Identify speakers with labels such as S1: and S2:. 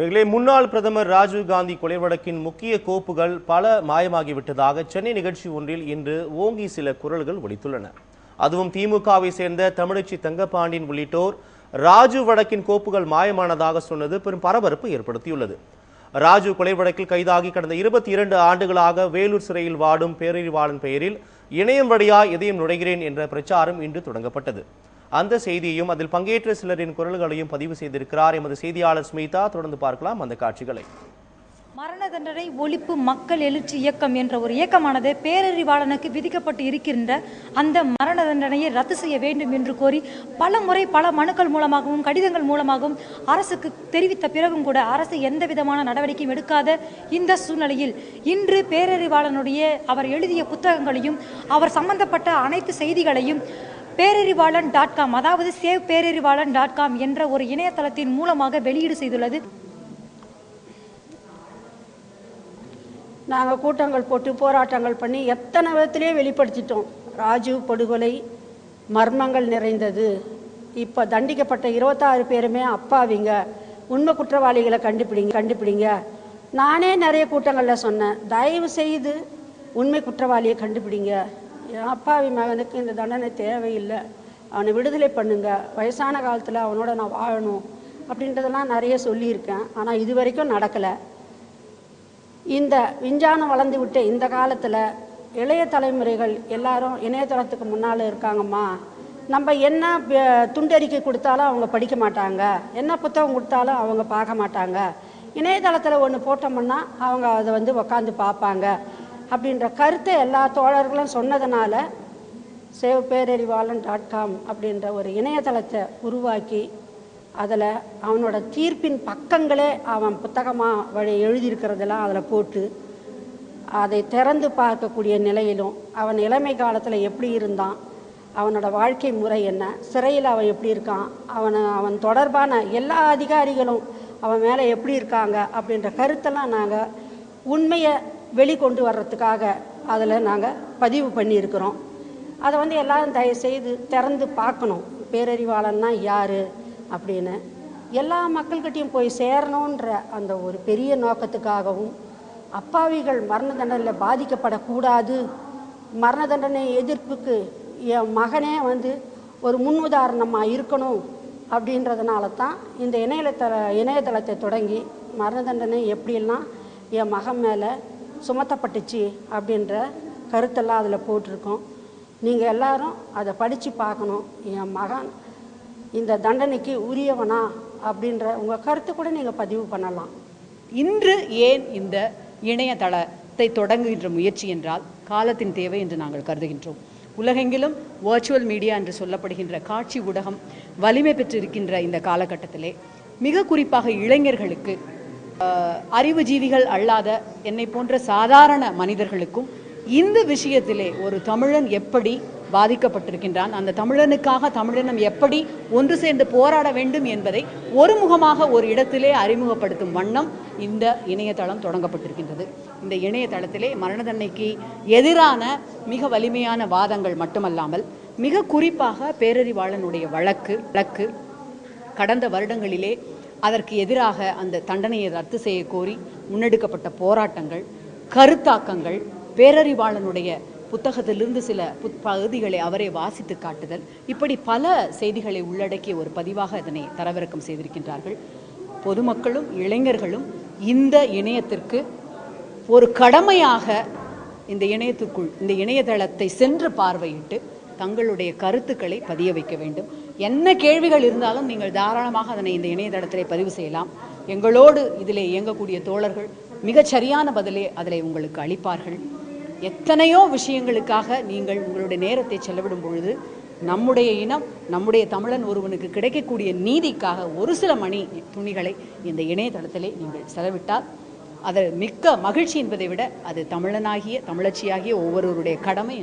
S1: இதிலே முன்னாள் பிரதமர் ராஜீவ் காந்தி கொலை வழக்கின் முக்கிய கோப்புகள் பல மாயமாகிவிட்டதாக சென்னை நிகழ்ச்சி ஒன்றில் இன்று ஓங்கி சில குரல்கள் ஒலித்துள்ளன. அதுவும் திமுகவை சேர்ந்த தமிழச்சி தங்கப்பாண்டியன் உள்ளிட்டோர் ராஜீவ் வழக்கின் கோப்புகள் மாயமானதாக சொன்னது பெரும் பரபரப்பு ஏற்படுத்தியுள்ளது. ராஜீவ் கொலை வழக்கில் கைதாகி கடந்த இருபத்தி இரண்டு ஆண்டுகளாக வேலூர் சிறையில் வாடும் பேரறிவாளன் பெயரில் இணையம் வழியா இதயம் நுழைகிறேன் என்ற பிரச்சாரம் இன்று தொடங்கப்பட்டது. அந்த செய்தியையும் அதில் பங்கேற்ற சிலரின் குரல்களையும் பதிவு செய்திருக்கிறார் எமது செய்தியாளர் ஸ்மிதா. தொடர்ந்து பார்க்கலாம் அந்த காட்சிகளை.
S2: மரண தண்டனை ஒழிப்பு மக்கள் எழுச்சி இயக்கம் என்ற ஒரு இயக்கமானது பேரறிவாளனுக்கு விதிக்கப்பட்டு இருக்கின்ற அந்த மரண தண்டனையை ரத்து செய்ய வேண்டும் என்று கோரி பல முறை பல மனுக்கள் மூலமாகவும் கடிதங்கள் மூலமாகவும் அரசுக்கு தெரிவித்த பிறகும் கூட அரசு எந்த விதமான நடவடிக்கையும் எடுக்காத இந்த சூழ்நிலையில் இன்று பேரறிவாளனுடைய அவர் எழுதிய புத்தகங்களையும் அவர் சம்பந்தப்பட்ட அனைத்து செய்திகளையும் பேரறிவாளன் டாட் காம் அதாவது சேவ் பேரறிவாளன் டாட் காம் என்ற ஒரு இணையதளத்தின் மூலமாக வெளியீடு செய்துள்ளது.
S3: நாங்கள் கூட்டங்கள் போட்டு போராட்டங்கள் பண்ணி எத்தனை விதத்திலே வெளிப்படுத்திட்டோம். ராஜீவ் படுகொலை மர்மங்கள் நிறைந்தது. இப்போ தண்டிக்கப்பட்ட இருபத்தாறு பேருமே அப்பாவிங்க. உண்மை குற்றவாளிகளை கண்டுபிடிங்க கண்டுபிடிங்க. நானே நிறைய கூட்டங்களில் சொன்னேன். தயவு செய்து உண்மை குற்றவாளியை கண்டுபிடிங்க. என் அப்பாவி மகனுக்கு இந்த தண்டனை தேவையில்லை. அவனை விடுதலை பண்ணுங்க. வயசான காலத்தில் அவனோட நான் வாழணும் அப்படின்றதெல்லாம் நிறைய சொல்லியிருக்கேன். ஆனால் இது வரைக்கும் நடக்கலை. இந்த விஞ்ஞானம் வளர்ந்து விட்ட இந்த காலத்தில் இளைய தலைமுறைகள் எல்லாரும் இணையதளத்துக்கு முன்னால் இருக்காங்கம்மா. நம்ம என்ன துண்டறிக்கை கொடுத்தாலும் அவங்க படிக்க மாட்டாங்க. என்ன புத்தகம் கொடுத்தாலும் அவங்க பார்க்க மாட்டாங்க. இணையதளத்தில் ஒன்று போட்டோம்னா அவங்க அதை வந்து உக்காந்து பார்ப்பாங்க. அப்படின்ற கருத்தை எல்லா தோழர்களும் சொன்னதுனால சேவ் பேரறிவாளன் டாட் காம் அப்படின்ற ஒரு இணையதளத்தை உருவாக்கி அதில் அவனோட தீர்ப்பின் பக்கங்களே அவன் புத்தகமாக வழி எழுதியிருக்கிறதெல்லாம் அதில் போட்டு அதை திறந்து பார்க்கக்கூடிய நிலையிலும் அவன் இளமை காலத்தில் எப்படி இருந்தான் அவனோட வாழ்க்கை முறை என்ன சிறையில் அவன் எப்படி இருக்கான் அவனை அவன் தொடர்பான எல்லா அதிகாரிகளும் அவன் மேலே எப்படி இருக்காங்க அப்படின்ற கருத்தெல்லாம் நாங்கள் உண்மையை வெளிக்கொண்டு வர்றதுக்காக அதில் நாங்கள் பதிவு பண்ணியிருக்கிறோம். அதை வந்து எல்லாரும் தயவு செய்து திறந்து பார்க்கணும். பேரறிவாளன்னா யார் அப்படின்னு. எல்லா மக்கள்கிட்டையும் போய் சேரணுன்ற அந்த ஒரு பெரிய நோக்கத்துக்காகவும் அப்பாவிகள் மரண தண்டனையில் பாதிக்கப்படக்கூடாது. மரண தண்டனை எதிர்ப்புக்கு என் மகனே வந்து ஒரு முன்னுதாரணமாக இருக்கணும் அப்படின்றதுனால தான் இந்த இணையதள இணையதளத்தை தொடங்கி மரண தண்டனை எப்படிலாம் என் மகன் மேலே சுமத்தப்பட்டுச்சு அப்படின்ற கருத்தெல்லாம் அதில் போட்டிருக்கோம். நீங்கள் எல்லாரும் அதை படித்து பார்க்கணும். என் மகன் இந்த தண்டனைக்கு உரியவனா அப்படின்ற உங்கள் கருத்து கூட நீங்கள் பதிவு பண்ணலாம்.
S4: இன்று ஏன் இந்த இணையதளத்தை தொடங்குகின்ற முயற்சி என்றால் காலத்தின் தேவை என்று நாங்கள் கருதுகின்றோம். உலகெங்கிலும் வர்ச்சுவல் மீடியா என்று சொல்லப்படுகின்ற காட்சி ஊடகம் வலிமை பெற்றிருக்கின்ற இந்த காலகட்டத்திலே மிக குறிப்பாக இளைஞர்களுக்கு அறிவுஜீவிகள் அல்லாத என்னை போன்ற சாதாரண மனிதர்களுக்கும் இந்த விஷயத்திலே ஒரு தமிழன் எப்படி பாதிக்கப்பட்டிருக்கின்றான் அந்த தமிழனுக்காக தமிழினம் எப்படி ஒன்று சேர்ந்து போராட வேண்டும் என்பதை ஒருமுகமாக ஒரு இடத்திலே அறிமுகப்படுத்தும் வண்ணம் இந்த இணையதளம் தொடங்கப்பட்டிருக்கின்றது. இந்த இணையதளத்திலே மரண தண்டனைக்கு எதிரான மிக வலிமையான வாதங்கள் மட்டுமல்லாமல் மிக குறிப்பாக பேரறிவாளனுடைய வழக்கு வழக்கு கடந்த வருடங்களிலே அதற்கு எதிராக அந்த தண்டனையை ரத்து செய்ய கோரி முன்னெடுக்கப்பட்ட போராட்டங்கள் கருத்தாக்கங்கள் பேரறிவாளனுடைய புத்தகத்திலிருந்து சில புத் பகுதிகளை அவரே வாசித்து காட்டுதல். இப்படி பல செய்திகளை உள்ளடக்கிய ஒரு பதிவாக இதனை தரவிறக்கம் செய்திருக்கின்றார்கள். பொதுமக்களும் இளைஞர்களும் இந்த இணையத்திற்கு ஒரு கடமையாக இந்த இணையத்துக்குள் இந்த இணையதளத்தை சென்று பார்வையிட்டு தங்களுடைய கருத்துக்களை பதிய வைக்க வேண்டும். என்ன கேள்விகள் இருந்தாலும் நீங்கள் தாராளமாக அதனை இந்த இணையதளத்திலே பதிவு செய்யலாம். எங்களோடு இதிலே இயங்கக்கூடிய தோழர்கள் மிகச் சரியான பதிலே அதிலே உங்களுக்கு அளிப்பார்கள். எத்தனையோ விஷயங்களுக்காக நீங்கள் உங்களுடைய நேரத்தை செலவிடும் பொழுது நம்முடைய இனம் நம்முடைய தமிழன் ஒருவனுக்கு கிடைக்கக்கூடிய நீதிக்காக ஒரு சில மணி துணிகளை இந்த இணையதளத்திலே நீங்கள் செலவிட்டால் அது மிக்க மகிழ்ச்சி என்பதை விட அது தமிழனாகிய தமிழச்சியாகிய ஒவ்வொருவருடைய கடமை